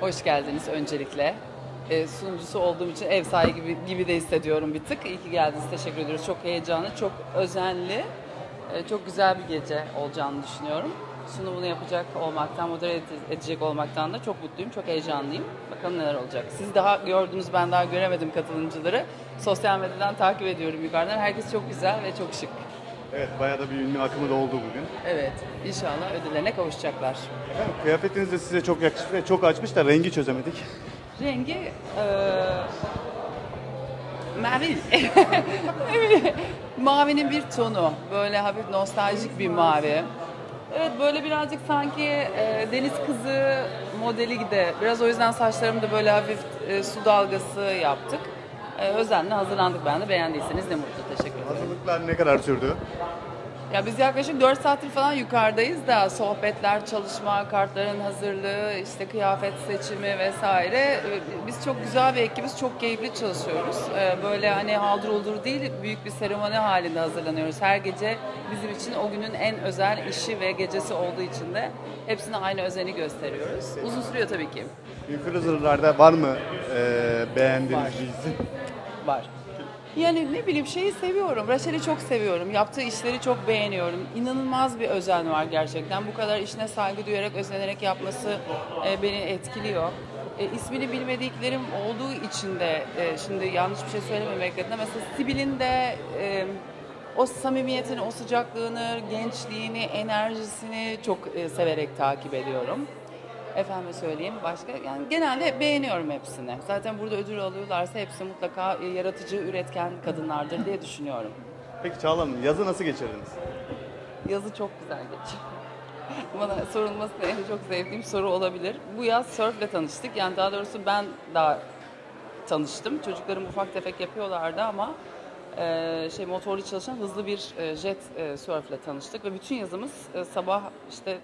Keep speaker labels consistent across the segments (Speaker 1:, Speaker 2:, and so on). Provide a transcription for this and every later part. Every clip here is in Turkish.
Speaker 1: Hoş geldiniz öncelikle. Ee, sunucusu olduğum için ev sahibi gibi, gibi de hissediyorum bir tık. İyi ki geldiniz. Teşekkür ediyoruz. Çok heyecanlı, çok özenli, e, çok güzel bir gece olacağını düşünüyorum. Sunumunu yapacak olmaktan, modere ede- edecek olmaktan da çok mutluyum, çok heyecanlıyım. Bakalım neler olacak. Siz daha gördünüz, ben daha göremedim katılımcıları. Sosyal medyadan takip ediyorum yukarıdan. Herkes çok güzel ve çok şık.
Speaker 2: Evet, bayağı da bir ünlü akımı da oldu bugün.
Speaker 1: Evet, inşallah ödüllerine kavuşacaklar.
Speaker 2: Efendim, kıyafetiniz de size çok yakışmış ve çok açmış da rengi çözemedik.
Speaker 1: Rengi eee mavi. Mavinin bir tonu. Böyle hafif nostaljik bir mavi. Evet böyle birazcık sanki eee, deniz kızı modeli gibi. Biraz o yüzden saçlarımı da böyle hafif eee, su dalgası yaptık. Eee, özenle hazırlandık ben de. Beğendiyseniz ne mutlu. Teşekkür ederim.
Speaker 2: Hazırlıklar ne kadar sürdü?
Speaker 1: Ya biz yaklaşık 4 saattir falan yukarıdayız da sohbetler, çalışma, kartların hazırlığı, işte kıyafet seçimi vesaire. Ee, Biz çok güzel bir ekibiz, çok keyifli çalışıyoruz. Ee, Böyle hani haldır uldur değil, büyük bir seremoni halinde hazırlanıyoruz. Her gece bizim için o günün en özel işi ve gecesi olduğu için de hepsine aynı özeni gösteriyoruz. Uzun sürüyor tabii ki.
Speaker 2: Influencer'larda var mı eee beğendiğiniz bir isim?
Speaker 1: Var. Yani ne bileyim şeyi seviyorum. Raşel'i çok seviyorum. Yaptığı işleri çok beğeniyorum. İnanılmaz bir özen var gerçekten. Bu kadar işine saygı duyarak, özenerek yapması e, beni etkiliyor. E, ismini bilmediklerim olduğu için de e, şimdi yanlış bir şey söylememek adına mesela Sibel'in de e, o samimiyetini, o sıcaklığını, gençliğini, enerjisini çok e, severek takip ediyorum. Efendime söyleyeyim başka yani genelde beğeniyorum hepsini. Zaten burada ödül alıyorlarsa hepsi mutlaka e, yaratıcı, üretken kadınlardır diye düşünüyorum.
Speaker 2: Peki Çağla Hanım, yazı nasıl geçirdiniz?
Speaker 1: Yazı çok güzel geçiyor. Bana sorulması da en çok sevdiğim soru olabilir. Bu yaz sörfle tanıştık. Yani daha doğrusu ben daha tanıştım. Çocuklarım ufak tefek yapıyorlardı ama e, şey motorlu çalışan hızlı bir e, jet e, sörfle tanıştık ve bütün yazımız e, sabah işte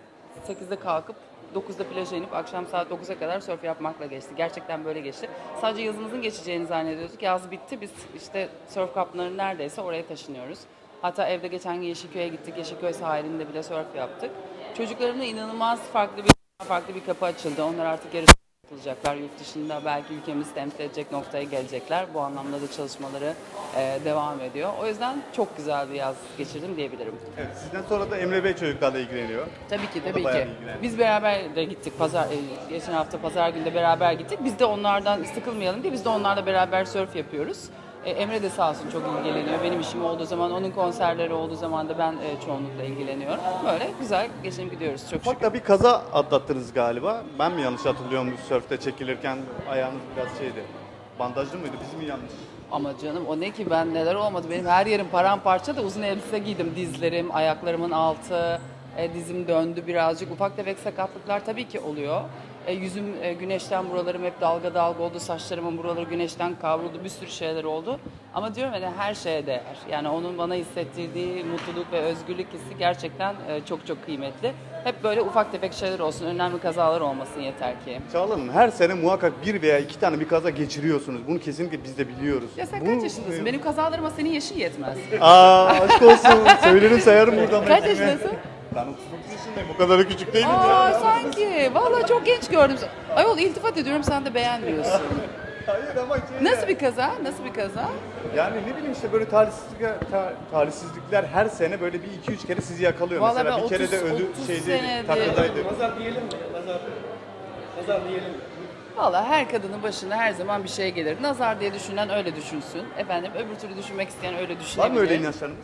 Speaker 1: 8'de kalkıp 9'da plaja inip akşam saat 9'a kadar sörf yapmakla geçti. Gerçekten böyle geçti. Sadece yazımızın geçeceğini zannediyorduk. Yaz bitti. Biz işte sörf kampları neredeyse oraya taşınıyoruz. Hatta evde geçen gün Yeşilköy'e gittik. Yeşilköy sahilinde bile sörf yaptık. Çocuklarımla inanılmaz farklı bir farklı bir kapı açıldı. Onlar artık yarış yapılacaklar yurt dışında belki ülkemizi temsil edecek noktaya gelecekler. Bu anlamda da çalışmaları e, devam ediyor. O yüzden çok güzel bir yaz geçirdim diyebilirim.
Speaker 2: Evet, sizden sonra da Emre Bey çocuklarla ilgileniyor.
Speaker 1: Tabii ki tabii ki. Biz beraber de gittik pazar e, geçen hafta pazar günde beraber gittik. Biz de onlardan sıkılmayalım diye biz de onlarla beraber surf yapıyoruz. E, Emre de sağ olsun çok ilgileniyor. Benim işim olduğu zaman, onun konserleri olduğu zaman da ben e, çoğunlukla ilgileniyorum. Böyle güzel geçinip gidiyoruz çok şükür.
Speaker 2: Da bir kaza atlattınız galiba. Ben mi yanlış hatırlıyorum bu sörfte çekilirken ayağınız biraz şeydi. Bandajlı mıydı? Biz mi yanlış?
Speaker 1: Ama canım o ne ki ben neler olmadı. Benim her yerim paramparça da uzun elbise giydim. Dizlerim, ayaklarımın altı, e, dizim döndü birazcık. Ufak tefek sakatlıklar tabii ki oluyor. E, yüzüm e, güneşten buralarım hep dalga dalga oldu. Saçlarımın buraları güneşten kavruldu. Bir sürü şeyler oldu. Ama diyorum yani her şeye değer. Yani onun bana hissettirdiği mutluluk ve özgürlük hissi gerçekten e, çok çok kıymetli. Hep böyle ufak tefek şeyler olsun. Önemli kazalar olmasın yeter ki.
Speaker 2: Çağla Hanım, her sene muhakkak bir veya iki tane bir kaza geçiriyorsunuz. Bunu kesinlikle biz de biliyoruz.
Speaker 1: Ya sen
Speaker 2: Bu-
Speaker 1: kaç yaşındasın? Benim kazalarıma senin yaşın yetmez.
Speaker 2: Aa aşk olsun. Söylerim sayarım buradan.
Speaker 1: Kaç yaşındasın?
Speaker 2: Ben 39 yaşındayım. O kadar da küçük değilim
Speaker 1: Aa
Speaker 2: ya.
Speaker 1: sanki. Vallahi çok genç gördüm. Ayol iltifat ediyorum sen de beğenmiyorsun.
Speaker 2: Hayır ama şey
Speaker 1: Nasıl bir kaza? Nasıl bir kaza?
Speaker 2: Yani ne bileyim işte böyle talihsizlikler, ta- talihsizlikler her sene böyle bir iki üç kere sizi yakalıyor.
Speaker 1: Vallahi
Speaker 2: Mesela
Speaker 1: ben
Speaker 2: bir kere de
Speaker 1: 30
Speaker 2: ödü
Speaker 1: 30
Speaker 2: şeydi,
Speaker 1: senedir-
Speaker 2: takladaydı.
Speaker 3: Nazar diyelim mi? Nazar. Nazar diyelim mi?
Speaker 1: Vallahi her kadının başına her zaman bir şey gelir. Nazar diye düşünen öyle düşünsün. Efendim öbür türlü düşünmek isteyen öyle düşünebilir.
Speaker 2: Var mı öyle inançlarınız?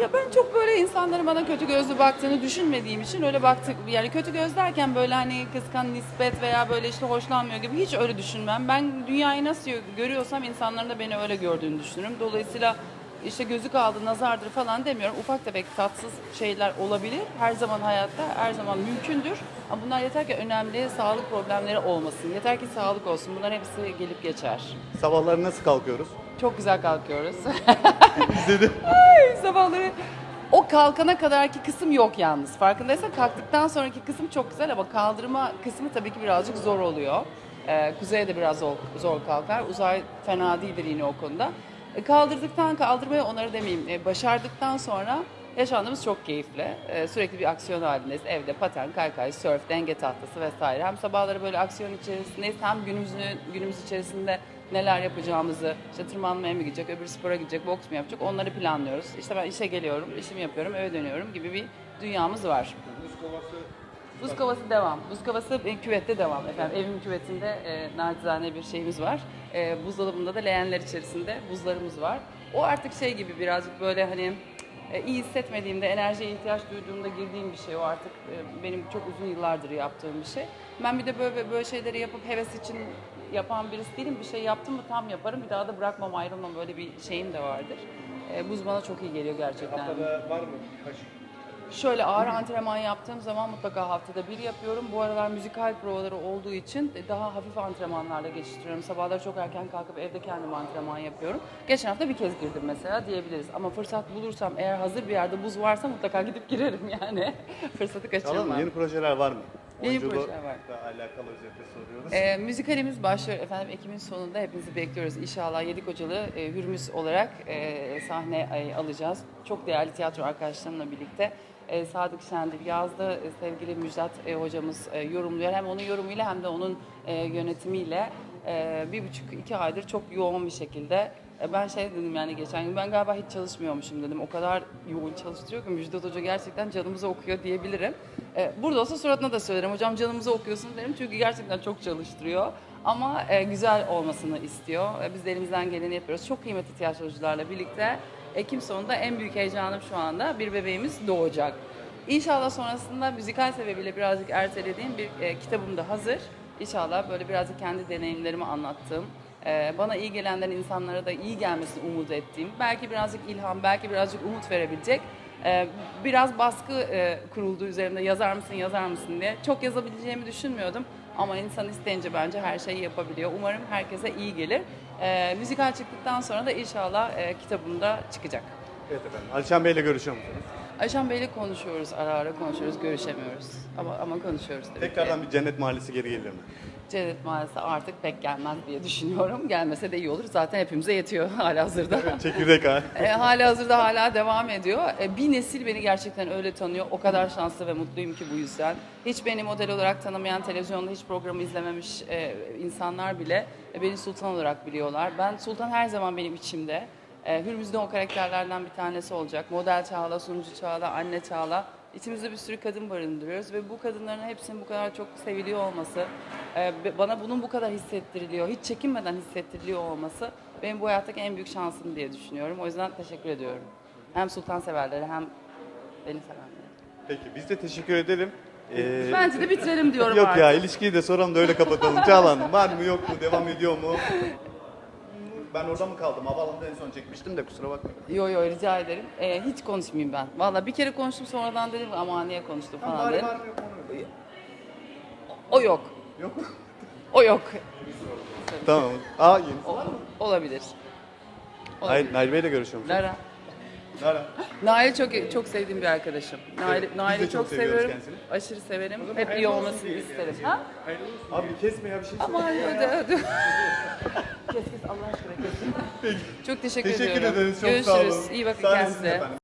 Speaker 1: Ya ben çok böyle insanların bana kötü gözlü baktığını düşünmediğim için öyle baktık yani kötü göz derken böyle hani kıskan nispet veya böyle işte hoşlanmıyor gibi hiç öyle düşünmem. Ben dünyayı nasıl görüyorsam insanların da beni öyle gördüğünü düşünürüm. Dolayısıyla işte gözü kaldı nazardır falan demiyorum. Ufak tefek tatsız şeyler olabilir. Her zaman hayatta her zaman mümkündür. Ama bunlar yeter ki önemli sağlık problemleri olmasın. Yeter ki sağlık olsun. Bunlar hepsi gelip geçer.
Speaker 2: Sabahları nasıl kalkıyoruz?
Speaker 1: Çok güzel kalkıyoruz.
Speaker 2: İzledim.
Speaker 1: Ay, sabahları o kalkana kadarki kısım yok yalnız. Farkındaysan kalktıktan sonraki kısım çok güzel ama kaldırma kısmı tabii ki birazcık zor oluyor. Ee, kuzey de biraz zor, zor kalkar. Uzay fena değildir yine o konuda. E, kaldırdıktan kaldırmaya onları demeyeyim. e, başardıktan sonra Yaşandığımız çok keyifli. Ee, sürekli bir aksiyon halindeyiz. Evde paten, kaykay, surf, denge tahtası vesaire. Hem sabahları böyle aksiyon içerisindeyiz hem günümüzün günümüz içerisinde neler yapacağımızı, işte tırmanmaya mı gidecek, öbür spora gidecek, boks mu yapacak onları planlıyoruz. İşte ben işe geliyorum, işimi yapıyorum, eve dönüyorum gibi bir dünyamız var. Buz kovası devam. Buz kovası e, küvette devam efendim. Evim küvetinde e, nacizane bir şeyimiz var. E, buzdolabında da leğenler içerisinde buzlarımız var. O artık şey gibi birazcık böyle hani e, iyi hissetmediğimde, enerjiye ihtiyaç duyduğumda girdiğim bir şey. O artık e, benim çok uzun yıllardır yaptığım bir şey. Ben bir de böyle böyle şeyleri yapıp heves için yapan birisi değilim. Bir şey yaptım mı tam yaparım. Bir daha da bırakmam, ayrılmam. Böyle bir şeyim de vardır. E, buz bana çok iyi geliyor gerçekten.
Speaker 3: Haftada var mı? Kaç?
Speaker 1: Şöyle ağır antrenman yaptığım zaman mutlaka haftada bir yapıyorum. Bu aralar müzikal provaları olduğu için daha hafif antrenmanlarla geçiştiriyorum. Sabahları çok erken kalkıp evde kendim antrenman yapıyorum. Geçen hafta bir kez girdim mesela diyebiliriz. Ama fırsat bulursam eğer hazır bir yerde buz varsa mutlaka gidip girerim yani. Fırsatı
Speaker 2: Tamam
Speaker 1: kaçırmam.
Speaker 2: mı? Yeni projeler var mı?
Speaker 1: Yeni
Speaker 2: Oyunculukla
Speaker 1: projeler var.
Speaker 2: alakalı özetle soruyoruz.
Speaker 1: Ee, müzikalimiz başlıyor efendim Ekim'in sonunda hepinizi bekliyoruz. İnşallah Yedikocalı e, Hürmüz olarak e, sahne e, alacağız. Çok değerli tiyatro arkadaşlarımla birlikte. E, Sadık Şendil yazdı. E, sevgili Müjdat e, hocamız yorumluyor. Hem onun yorumuyla hem de onun yönetimiyle bir buçuk iki aydır çok yoğun bir şekilde ben şey dedim yani geçen gün ben galiba hiç çalışmıyormuşum dedim. O kadar yoğun çalıştırıyor ki Müjdat Hoca gerçekten canımıza okuyor diyebilirim. Burada olsa suratına da söylerim. Hocam canımıza okuyorsun derim. Çünkü gerçekten çok çalıştırıyor. Ama güzel olmasını istiyor. Biz de elimizden geleni yapıyoruz. Çok kıymetli tiyatrocularla birlikte Ekim sonunda en büyük heyecanım şu anda bir bebeğimiz doğacak. İnşallah sonrasında müzikal sebebiyle birazcık ertelediğim bir e, kitabım da hazır. İnşallah böyle birazcık kendi deneyimlerimi anlattığım, e, bana iyi gelenlerin insanlara da iyi gelmesini umut ettiğim, belki birazcık ilham, belki birazcık umut verebilecek e, biraz baskı e, kuruldu üzerimde yazar mısın yazar mısın diye. Çok yazabileceğimi düşünmüyordum ama insan isteyince bence her şeyi yapabiliyor. Umarım herkese iyi gelir. E, müzikal çıktıktan sonra da inşallah e, kitabım da çıkacak.
Speaker 2: Evet efendim. Alişan Bey'le görüşüyor musunuz?
Speaker 1: Ayşen Bey'le konuşuyoruz, ara ara konuşuyoruz, görüşemiyoruz. Ama ama konuşuyoruz tabii
Speaker 2: Tekrardan
Speaker 1: ki.
Speaker 2: bir Cennet Mahallesi geri gelir mi?
Speaker 1: Cennet Mahallesi artık pek gelmez diye düşünüyorum. Gelmese de iyi olur. Zaten hepimize yetiyor hala hazırda.
Speaker 2: Çekirdek ha.
Speaker 1: e, hala hazırda hala devam ediyor. E, bir nesil beni gerçekten öyle tanıyor. O kadar şanslı ve mutluyum ki bu yüzden. Hiç beni model olarak tanımayan, televizyonda hiç programı izlememiş e, insanlar bile e, beni Sultan olarak biliyorlar. Ben Sultan her zaman benim içimde. E, Hürmüz de o karakterlerden bir tanesi olacak. Model Çağla, sunucu Çağla, anne Çağla. İçimizde bir sürü kadın barındırıyoruz ve bu kadınların hepsinin bu kadar çok seviliyor olması, e, bana bunun bu kadar hissettiriliyor, hiç çekinmeden hissettiriliyor olması benim bu hayattaki en büyük şansım diye düşünüyorum. O yüzden teşekkür ediyorum. Hem sultan severlere hem beni sevenlere.
Speaker 2: Peki biz de teşekkür edelim. Ee,
Speaker 1: Bence de bitirelim diyorum
Speaker 2: Yok
Speaker 1: artık.
Speaker 2: ya ilişkiyi de soralım da öyle kapatalım. Çağlan var mı yok mu devam ediyor mu? Ben orada mı kaldım? Havaalanında en son çekmiştim de kusura bakmayın.
Speaker 1: Yo yo rica ederim. Ee, hiç konuşmayayım ben. Valla bir kere konuştum sonradan dedim ama niye konuştum falan
Speaker 2: Var
Speaker 1: dedim. O yok.
Speaker 2: Yok mu?
Speaker 1: O yok.
Speaker 2: tamam. Aa yeni.
Speaker 1: O, olabilir.
Speaker 2: Hayır, Nail Bey'le görüşüyor musun?
Speaker 1: Lara.
Speaker 2: Nara.
Speaker 1: Nail'i çok çok sevdiğim bir arkadaşım. Nail,
Speaker 2: Evet,
Speaker 1: Nail'i
Speaker 2: çok
Speaker 1: çok, seviyorum.
Speaker 2: kendisini.
Speaker 1: Aşırı severim. Hep iyi olmasını isterim. Ha?
Speaker 2: Abi kesme ya bir şey
Speaker 1: Ama hadi hadi. kes kes Allah aşkına kes. Çok teşekkür,
Speaker 2: Teşekkür
Speaker 1: ediyorum.
Speaker 2: ederiz. Çok
Speaker 1: Görüşürüz.
Speaker 2: sağ olun.
Speaker 1: İyi bakın kendinize.